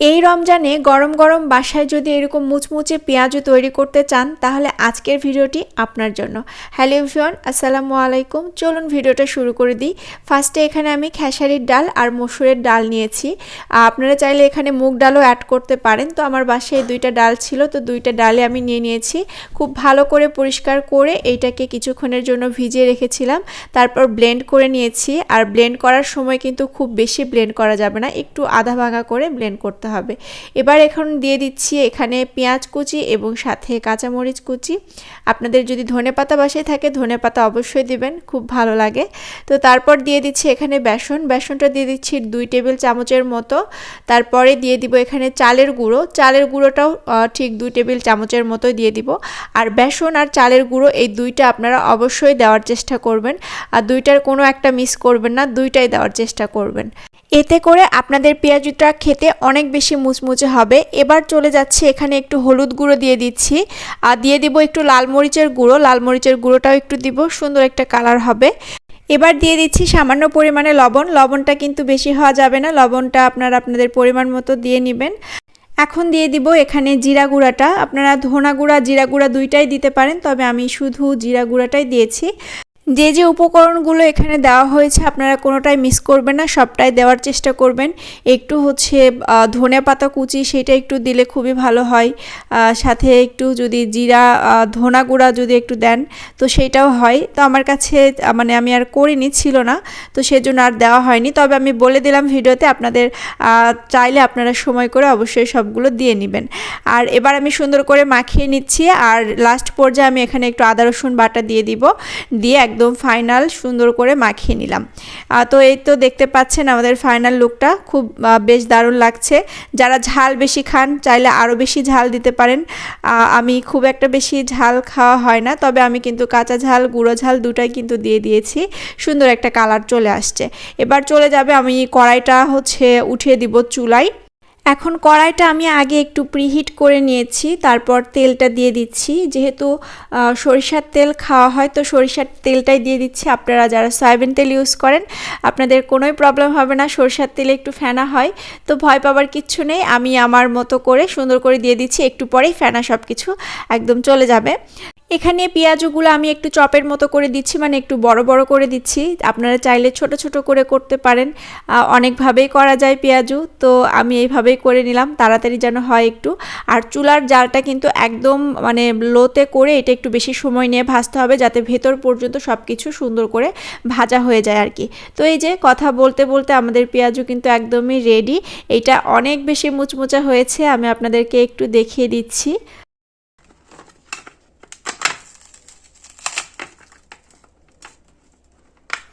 এই রমজানে গরম গরম বাসায় যদি এরকম মুচমুচে পেঁয়াজও তৈরি করতে চান, তাহলে আজকের ভিডিওটি আপনার জন্য। হ্যালো এভরিওয়ান, আসসালামু আলাইকুম। চলুন ভিডিওটা শুরু করে দিই। ফার্স্টে এখানে আমি খেসারির ডাল আর মসুরের ডাল নিয়েছি। আপনারা চাইলে এখানে মুগ ডালও অ্যাড করতে পারেন। তো আমার বাসায় দুইটা ডাল ছিল, তো দুইটা ডালে আমি নিয়ে নিয়েছি। খুব ভালো করে পরিষ্কার করে এইটাকে কিছুক্ষণের জন্য ভিজিয়ে রেখেছিলাম। তারপর ব্লেন্ড করে নিয়েছি। আর ব্লেন্ড করার সময় কিন্তু খুব বেশি ব্লেন্ড করা যাবে না। একটু আধা ভাঙা করে ব্লেন্ড করতে করতে হবে। এবার এখন দিয়ে দিচ্ছি এখানে পেঁয়াজ কুচি এবং সাথে কাঁচামরিচ কুচি। আপনাদের যদি ধনে পাতা বাসায় থাকে, ধনে পাতা অবশ্যই দিবেন, খুব ভালো লাগে। তো তারপর দিয়ে দিচ্ছি এখানে বেসন। বেসনটা দিয়ে দিচ্ছি দুই টেবিল চামচের মতো। তারপরে দিয়ে দিব এখানে চালের গুঁড়ো। চালের গুঁড়োটাও ঠিক দুই টেবিল চামচের মতো দিয়ে দিব। আর বেসন আর চালের গুঁড়ো এই দুইটা আপনারা অবশ্যই দেওয়ার চেষ্টা করবেন। আর দুইটার কোনো একটা মিস করবেন না, দুইটাই দেওয়ার চেষ্টা করবেন। এতে করে আপনাদের পেঁয়াজুটা খেতে অনেক বেশি মুচমুচে হবে। এবার চলে যাচ্ছে, এখানে একটু হলুদ গুঁড়ো দিয়ে দিচ্ছি। আর দিয়ে দিব একটু লাল মরিচের গুঁড়ো। লাল মরিচের গুঁড়োটাও একটু দিব, সুন্দর একটা কালার হবে। এবার দিয়ে দিচ্ছি সামান্য পরিমাণে লবণ। লবণটা কিন্তু বেশি হওয়া যাবে না, লবণটা আপনারা আপনাদের পরিমাণ মতো দিয়ে নেবেন। এখন দিয়ে দিব এখানে জিরা গুঁড়াটা। আপনারা ধনা গুঁড়া, জিরা গুঁড়া দুইটাই দিতে পারেন, তবে আমি শুধু জিরা গুঁড়াটাই দিয়েছি। যে যে উপকরণগুলো এখানে দেওয়া হয়েছে আপনারা কোনোটাই মিস করবেন না, সবটাই দেওয়ার চেষ্টা করবেন। একটু হচ্ছে ধনে পাতা কুচি সেটা একটু দিলে খুবই ভালো হয়। সাথে একটু যদি জিরা ধনা গুঁড়া যদি একটু দেন, তো সেইটাও হয়। তো আমার কাছে মানে আমি আর করিনি, ছিল না। তো সেজন্য আর দেওয়া হয়নি। তবে আমি বলে দিলাম ভিডিওতে, আপনাদের চাইলে আপনারা সময় করে অবশ্যই সবগুলো দিয়ে নেবেন। আর এবার আমি সুন্দর করে মাখিয়ে নিচ্ছি। আর লাস্ট পর্যায়ে আমি এখানে একটু আদা রসুন বাটা দিয়ে দিব। দিয়ে একদম ফাইনাল সুন্দর করে মাখিয়ে নিলাম। তো এই তো দেখতে পাচ্ছেন আমাদের ফাইনাল লুকটা খুব বেশ দারুণ লাগছে। যারা ঝাল বেশি খান, চাইলে আরও বেশি ঝাল দিতে পারেন। আমি খুব একটা বেশি ঝাল খাওয়া হয় না, তবে আমি কিন্তু কাঁচা ঝাল, গুঁড়ো ঝাল দুটাই কিন্তু দিয়ে দিয়েছি। সুন্দর একটা কালার চলে আসছে। এবার চলে যাবে আমি কড়াইটা হচ্ছে উঠিয়ে দিব চুলায়। এখন কড়াইটা আমি আগে একটু প্রিহিট করে নিয়েছি, তারপর তেলটা দিয়ে দিচ্ছি। যেহেতু সরিষার তেল খাওয়া হয়, তো সরিষার তেলটাই দিয়ে দিচ্ছি। আপনারা যারা সয়াবিন তেল ইউজ করেন, আপনাদের কোনোই প্রবলেম হবে না, সরিষার তেলে একটু ফেনা হয়। তো ভয় পাবার কিচ্ছু নেই, আমি আমার মতো করে সুন্দর করে দিয়ে দিচ্ছি। একটু পরেই ফেনা সব কিছু একদম চলে যাবে। এখানে পেঁয়াজগুলো আমি একটু চপের মতো করে দিচ্ছি মানে একটু বড় বড় করে দিচ্ছি। আপনারা চাইলে ছোট ছোট করে করতে পারেন। অনেকভাবেই করা যায় পেঁয়াজু, তো আমি এইভাবেই করে নিলাম। তাড়াতাড়ি যেন হয় একটু। আর চুলার জালটা কিন্তু একদম মানে লোতে করে এটা একটু বেশি সময় নিয়ে ভাজতে হবে, যাতে ভেতর পর্যন্ত সব কিছু সুন্দর করে ভাজা হয়ে যায় আর কি। তো এই যে কথা বলতে বলতে আমাদের পেঁয়াজু কিন্তু একদমই রেডি এটা অনেক বেশি মুচমুচা হয়েছে, আমি আপনাদেরকে একটু দেখিয়ে দিচ্ছি।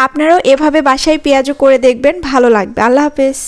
আপনারাও এভাবে বাসায় পেঁয়াজও করে দেখবেন ভালো লাগবে। আল্লাহ হাফেজ।